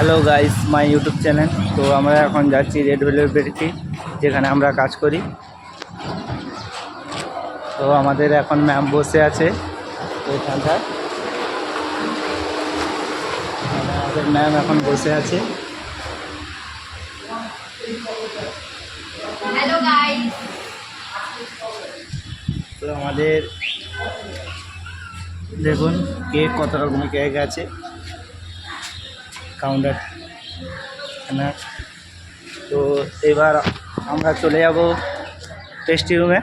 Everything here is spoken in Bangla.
Hello guys my YouTube channel তো আমরা এখন যাচ্ছি রেড ভেলভেটে যেখানে আমরা কাজ করি। তো আমাদের এখন ম্যাম বসে আছে ওইখানটায় আমাদের ম্যাম এখন বসে আছে। তো আমাদের দেখুন কেক কত রকমের কেক আছে। কাউন্টার না তো এবার আমরা চলে যাব টেস্টি রুমে